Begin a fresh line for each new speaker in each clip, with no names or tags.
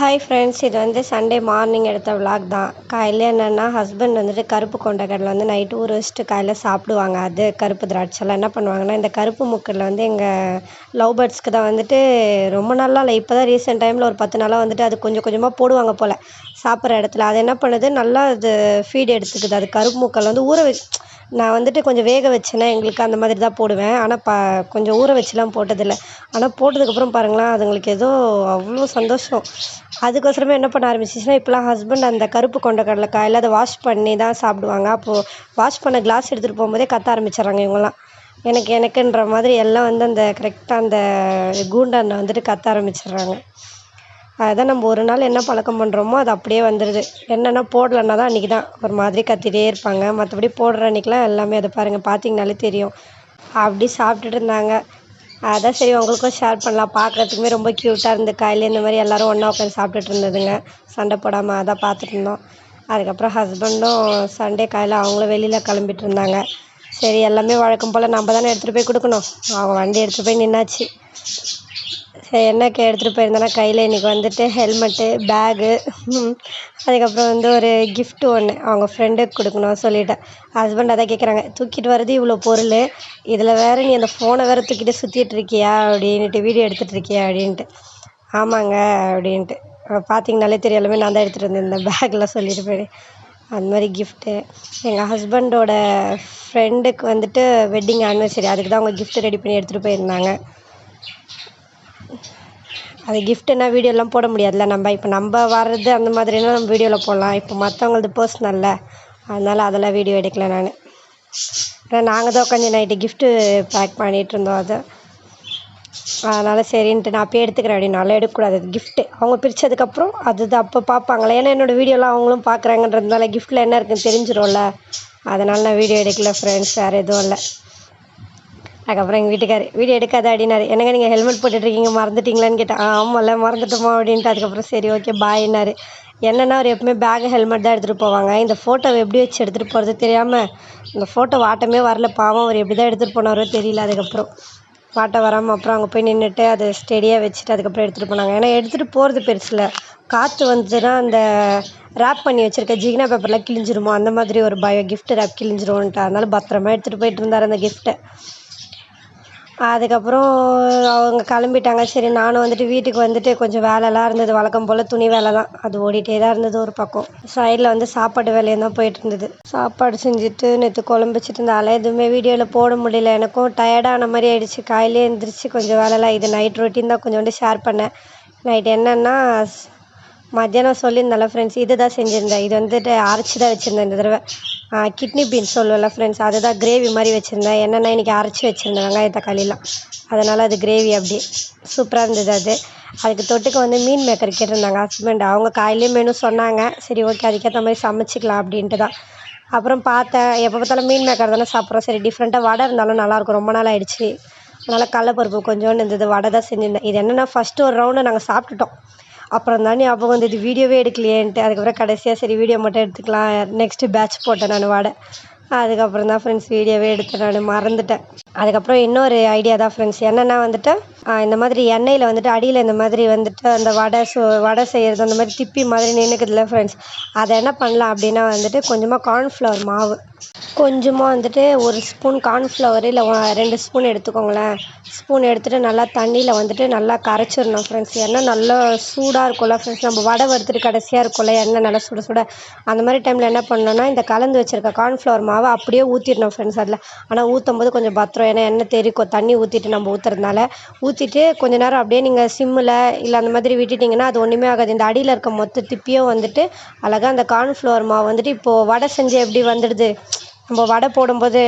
Hi friends இது வந்து Sunday morning எடுத்த விளாக் தான். காலையில் என்னென்னா ஹஸ்பண்ட் வந்துட்டு கருப்பு கொண்டக்கடலை வந்து நைட்டு ஊற வச்சுட்டு காலையில் சாப்பிடுவாங்க. அது கருப்பு திராட்சைலாம் என்ன பண்ணுவாங்கன்னா இந்த கருப்பு முக்கடலை வந்து எங்கள் லவ் பேர்ட்ஸ்க்கு தான் வந்துட்டு ரொம்ப நாளாக இல்லை இப்போ தான் ரீசெண்ட் டைமில் ஒரு பத்து நாளாக வந்துட்டு அது கொஞ்சம் கொஞ்சமாக போடுவாங்க போல். சாப்பிட்ற இடத்துல. அது என்ன பண்ணுது? நல்லா அது ஃபீட் எடுத்துக்குது. அது கருப்பு முக்கல் வந்து ஊற வச்சு நான் வந்துட்டு கொஞ்சம் வேக வச்சேன்னா எங்களுக்கு அந்த மாதிரி தான் போடுவேன். ஆனால் ப கொஞ்சம் ஊற வச்சுலாம் போட்டதில்லை. ஆனால் போட்டதுக்கப்புறம் பாருங்களேன் அதுங்களுக்கு ஏதோ அவ்வளோ சந்தோஷம். அதுக்கோசரமே என்ன பண்ண ஆரம்பிச்சிச்சுன்னா இப்போலாம் ஹஸ்பண்ட் அந்த கருப்பு கொண்ட கடலைக்காயில் அதை வாஷ் பண்ணி தான் சாப்பிடுவாங்க. அப்போது வாஷ் பண்ண கிளாஸ் எடுத்துகிட்டு போகும்போதே கத்த ஆரம்பிச்சிடுறாங்க இவங்கலாம் எனக்கு எனக்குன்ற மாதிரி எல்லாம் வந்து அந்த கரெக்டாக அந்த கூண்டாண்ட வந்துட்டு கத்த ஆரம்பிச்சிடுறாங்க. அதுதான் நம்ம ஒரு நாள் என்ன பழக்கம் பண்ணுறோமோ அது அப்படியே வந்துடுது என்னென்னா போடலன்னா தான் அன்றைக்கி தான். ஒரு மாதிரி கத்திட்டே இருப்பாங்க. மற்றபடி போடுற அன்றைக்கெலாம் எல்லாமே அதை பாருங்கள் பார்த்தீங்கனாலே தெரியும். அப்படி சாப்பிட்டுட்டு இருந்தாங்க. அதான் சரி உங்களுக்கும் ஷேர் பண்ணலாம். பார்க்குறதுக்குமே ரொம்ப க்யூட்டாக இருந்து காலையில் இந்த மாதிரி எல்லோரும் ஒன்றா உட்காந்து சாப்பிட்டுட்டு இருந்ததுங்க. சண்டை போடாமல் அதான் பார்த்துட்டு இருந்தோம். அதுக்கப்புறம் ஹஸ்பண்டும் சண்டே காலையில் அவங்களும் வெளியில் கிளம்பிட்டு இருந்தாங்க. சரி எல்லாமே வழக்கம் போல் நம்ம தானே எடுத்துகிட்டு போய் கொடுக்கணும். அவங்க வண்டி எடுத்துகிட்டு போய் நின்னாச்சு. என்னக்கா எடுத்துகிட்டு போயிருந்தேன்னா கையில் இன்றைக்கி வந்துட்டு ஹெல்மெட்டு பேகு அதுக்கப்புறம் வந்து ஒரு கிஃப்ட்டு ஒன்று அவங்க ஃப்ரெண்டுக்கு கொடுக்கணும் சொல்லிட்டேன் ஹஸ்பண்ட் அதான் கேட்குறாங்க தூக்கிட்டு வர்றது இவ்வளோ பொருள். இதில் வேறு நீ அந்த ஃபோனை வேறு தூக்கிட்டு சுற்றிட்டு இருக்கியா? அப்படின்ட்டு வீடியோ எடுத்துகிட்டு இருக்கியா? அப்படின்ட்டு. ஆமாங்க அப்படின்ட்டு. பார்த்தீங்கனாலே தெரியும் நான் தான் எடுத்துகிட்டு வந்தேன் இந்த பேக்கில் சொல்லிட்டு போய் அந்த மாதிரி கிஃப்ட்டு எங்கள் ஹஸ்பண்டோட ஃப்ரெண்டுக்கு வந்துட்டு வெட்டிங் ஆனிவர்சரி அதுக்கு தான் அவங்க கிஃப்ட்டு ரெடி பண்ணி எடுத்துகிட்டு போயிருந்தாங்க. அது கிஃப்ட்டுன்னா வீடியோலாம் போட முடியாதுல்ல. நம்ம இப்போ நம்ம வர்றது அந்த மாதிரினா நம்ம வீடியோவில் போடலாம். இப்போ மற்றவங்களது பர்ஸ்னல்ல அதனால் அதெல்லாம் வீடியோ எடுக்கல நான். அப்புறம் நாங்கள் தான் உட்காந்து நைட்டு கிஃப்ட்டு பேக் பண்ணிகிட்டு இருந்தோம் அதை. அதனால் சரின்ட்டு நான் அப்பயே எடுத்துக்கிறேன் அப்படின்னாலும் எடுக்கக்கூடாது. அது கிஃப்ட்டு அவங்க பிரித்ததுக்கப்புறம் அது அப்போ பார்ப்பாங்களே ஏன்னா என்னோடய வீடியோலாம் அவங்களும் பார்க்குறாங்கன்றதுனால கிஃப்ட்டில் என்ன இருக்குன்னு தெரிஞ்சிடும்ல அதனால் நான் வீடியோ எடுக்கல ஃப்ரெண்ட்ஸ் வேறு எதுவும் இல்லை. அதுக்கப்புறம் எங்கள் வீட்டுக்கார் வீடியோ எடுக்காத அப்படின்னாரு. என்னங்க நீங்கள் ஹெல்மெட் போட்டுட்ருக்கீங்க மறந்துட்டீங்களான்னு கேட்டேன் ஆமாம்ல மறந்துட்டோமா அப்படின்ட்டு அதுக்கப்புறம் சரி ஓகே பாய்னாரு என்னென்னா அவர் எப்பவுமே பேக் ஹெல்மெட் தான் எடுத்துகிட்டு போவாங்க. இந்த ஃபோட்டோவை எப்படி வச்சு எடுத்துகிட்டு போகிறது தெரியாமல் இந்த ஃபோட்டோ வாட்டமே வரல. பாவம் அவர் எப்படி தான் எடுத்துகிட்டு போனாரோ தெரியல அதுக்கப்புறம். வாட்டை வராமல் அப்புறம் அங்கே போய் நின்றுட்டு அதை ஸ்டெடியாக வச்சுட்டு அதுக்கப்புறம் எடுத்துகிட்டு போனாங்க. ஏன்னா எடுத்துகிட்டு போகிறது பெருசில். காற்று வந்துச்சுன்னா அந்த ரேப் பண்ணி வச்சுருக்க ஜிகினா பேப்பர்லாம் கிழிஞ்சிருமோ? அந்த மாதிரி ஒரு பயம் கிஃப்ட் ரேப் கிழிஞ்சிருவோன்ட்டு அதனால பத்திரமா எடுத்துகிட்டு போயிட்டு இருந்தார் அந்த கிஃப்ட்டை அதுக்கப்புறம் அவங்க கிளம்பிட்டாங்க. சரி நானும் வந்துட்டு வீட்டுக்கு வந்துட்டு கொஞ்சம் வேலைலாம் இருந்தது. வழக்கம் போல் துணி வேலை தான் அது ஓடிட்டே தான் இருந்தது ஒரு பக்கம். சைடில் வந்து சாப்பாடு வேலையும் தான் போயிட்டு இருந்தது. சாப்பாடு செஞ்சுட்டு நேற்று குழம்பு வச்சுட்டு இருந்தாலே எதுவுமே வீடியோவில் போட முடியல. எனக்கும் டயர்டான மாதிரி ஆயிடுச்சு. காலையிலே எழுந்திரிச்சு கொஞ்சம் வேலைலாம். இது நைட் ரொட்டீன் தான் கொஞ்சோண்டு ஷேர் பண்ணேன். நைட் என்னென்னா மத்தியானம் சொல்லியிருந்தேன்ல ஃப்ரெண்ட்ஸ் இது தான் செஞ்சுருந்தேன். இது வந்துட்டு அரைச்சி தான் வச்சுருந்தேன் இந்த தடவை. கிட்னி பீன்ஸ் சொல்லுவேன்ல ஃப்ரெண்ட்ஸ் அது தான் கிரேவி மாதிரி வச்சுருந்தேன். என்னென்னா இன்றைக்கி அரைச்சி வச்சுருந்தேன் வெங்காய தக்காளிலாம். அதனால் அது கிரேவி அப்படி. சூப்பராக இருந்தது அது. அதுக்கு தொட்டுக்க வந்து மீன் மேக்கர் கேட்டிருந்தாங்க ஹஸ்பண்ட் அவங்க காலையிலே மெனு சொன்னாங்க. சரி ஓகே அதுக்கேற்ற மாதிரி சமைச்சிக்கலாம் அப்படின்ட்டு தான். அப்புறம் பார்த்தேன் எப்போ பார்த்தாலும் மீன் மேக்கர் தானே சாப்பிட்றோம். சரி டிஃப்ரெண்ட்டாக வடை இருந்தாலும் நல்லாயிருக்கும். ரொம்ப நாள் ஆயிடுச்சு. அதனால் கடலப்பருப்பு கொஞ்சோண்டு இருந்தது. வடை தான் செஞ்சுருந்தேன். இது என்னென்னா ஃபஸ்ட்டு ஒரு ரவுண்டு நாங்கள் சாப்பிட்டுட்டோம். அப்புறம் தான் ஞாபகம் வந்தது வீடியோவே எடுக்கலையேன்ட்டு. அதுக்கப்புறம் கடைசியாக சரி வீடியோ மட்டும் எடுத்துக்கலாம். நெக்ஸ்ட்டு பேட்ச் போட்டேன் நான் வாட. அதுக்கப்புறம் தான் ஃப்ரெண்ட்ஸ் வீடியோவே எடுத்தேன் நான். மறந்துட்டேன். அதுக்கப்புறம் இன்னொரு ஐடியா தான் ஃப்ரெண்ட்ஸ் என்னென்னா வந்துட்டு இந்த மாதிரி எண்ணெயில் வந்துட்டு அடியில் இந்த மாதிரி வந்துட்டு அந்த வடை சு வடை செய்கிறது அந்த மாதிரி திப்பி மாதிரி நின்றுக்குதுல ஃப்ரெண்ட்ஸ் அதை என்ன பண்ணலாம் அப்படின்னா வந்துட்டு கொஞ்சமாக கார்ன்ஃப்ளவர் மாவு. கொஞ்சமாக வந்துட்டு ஒரு ஸ்பூன் கார்ன்ஃப்ளவர் இல்லை ரெண்டு ஸ்பூன் எடுத்துக்கோங்களேன். ஸ்பூன் எடுத்துகிட்டு நல்லா தண்ணியில் வந்துட்டு நல்லா கரைச்சிடணும் ஃப்ரெண்ட்ஸ் எண்ணெய் நல்லா சூடாக இருக்கும்ல ஃப்ரெண்ட்ஸ் நம்ம வடை வறுத்துட்டு கடைசியாக இருக்கும்ல எண்ணெய் நல்லா சுட சுட. அந்த மாதிரி டைமில் என்ன பண்ணணும்னா இந்த கலந்து வச்சுருக்க கார்ன்ஃப்ளவர் மாவை அப்படியே ஊற்றிடணும் ஃப்ரெண்ட்ஸ் அதில். ஆனால் ஊற்றும் போது கொஞ்சம் பத்திரம் ஏன்னா எண்ணெய் தெரிக்கும் தண்ணி ஊற்றிட்டு நம்ம ஊற்றுறதுனால ஊற்றிட்டு கொஞ்ச நேரம் அப்படியே நீங்கள் சிம்மில் இல்லை அந்த மாதிரி விட்டுட்டிங்கன்னா அது ஒன்றுமே ஆகாது. இந்த அடியில் இருக்க மொத்த திப்பியும் வந்துட்டு அழகாக அந்த கார்ன்ஃப்ளவர் மாவு வந்துட்டு இப்போது வடை செஞ்சு எப்படி வந்துடுது? நம்ம வடை போடும்போது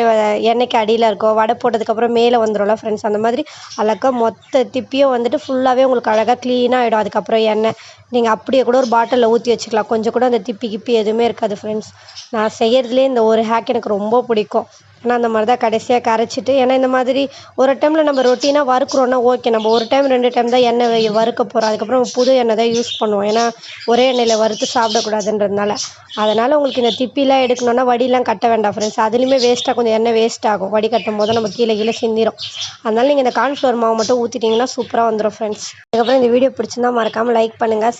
எண்ணெய்க்கு அடியில் இருக்கும் வடை போட்டதுக்கப்புறம் மேலே வந்துடும்ல ஃப்ரெண்ட்ஸ் அந்த மாதிரி அழகாக மொத்த திப்பியும் வந்துட்டு ஃபுல்லாகவே உங்களுக்கு அழகாக க்ளீனாக ஆகிடும் அதுக்கப்புறம் எண்ணெய் நீங்கள் அப்படியே கூட ஒரு பாட்டிலில் ஊற்றி வச்சுக்கலாம். கொஞ்சம் கூட அந்த திப்பி கிப்பி எதுவுமே இருக்காது ஃப்ரெண்ட்ஸ் நான் செய்கிறதுலே இந்த ஒரு ஹேக் எனக்கு ரொம்ப பிடிக்கும். ஆனால் அந்த மாதிரி தான் கடைசியாக கரைச்சிட்டு ஏன்னா இந்த மாதிரி ஒரு டைமில் நம்ம ரொட்டீனாக வறுக்கிறோன்னா ஓகே நம்ம ஒரு டைம் ரெண்டு டைம் தான் எண்ணெய் வறுக்க போகிறோம் அதுக்கப்புறம் புது எண்ணெய் தான் யூஸ் பண்ணுவோம். ஏன்னா ஒரே எண்ணெயில் வறுத்து சாப்பிடக்கூடாதுன்றதுனால. அதனால் உங்களுக்கு இந்த திப்பிலாம் எடுக்கணுன்னா வடிலாம் கட்ட வேண்டாம் ஃப்ரெண்ட்ஸ் அதுலேயுமே வேஸ்ட்டாக கொஞ்சம் எண்ணெய் வேஸ்ட் ஆகும். வடி கட்டும் போது நம்ம கீழே கீழே சிந்திரும். அதனால் நீங்கள் இந்த கார்ன்ஃப்ளவர் மாவு மட்டும் ஊற்றிட்டிங்கன்னா சூப்பராக வந்துடும் ஃப்ரெண்ட்ஸ் அதுக்கப்புறம் இந்த வீடியோ பிடிச்சிருந்தா மறக்காமல் லைக் பண்ணுங்கள்